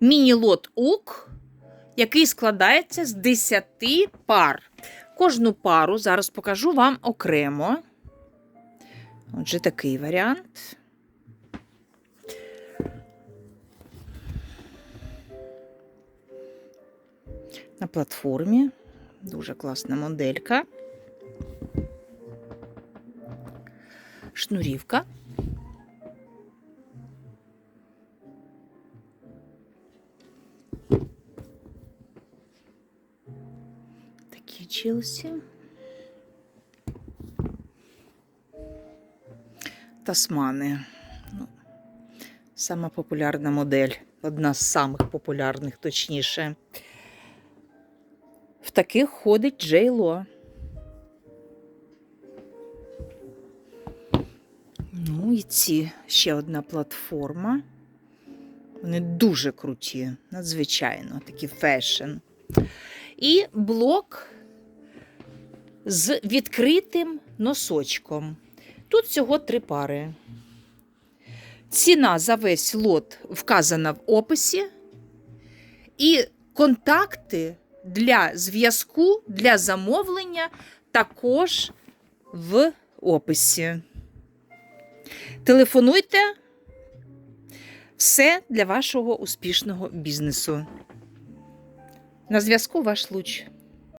міні-лот УК, який складається з 10 пар. Кожну пару зараз покажу вам окремо. Отже, такий варіант. На платформі. Дуже класна моделька. Шнурівка. Такі Челсі. Тасмани. Ну, сама популярна модель. Одна з самих популярних, точніше. В таких ходить Джейло. Ну і ці ще одна платформа. Вони дуже круті, надзвичайно, такі фешн. І блок з відкритим носочком. Тут всього три пари. Ціна за весь лот вказана в описі. І контакти для зв'язку, для замовлення також в описі. Телефонуйте. Все для вашого успішного бізнесу. На зв'язку ваш луч.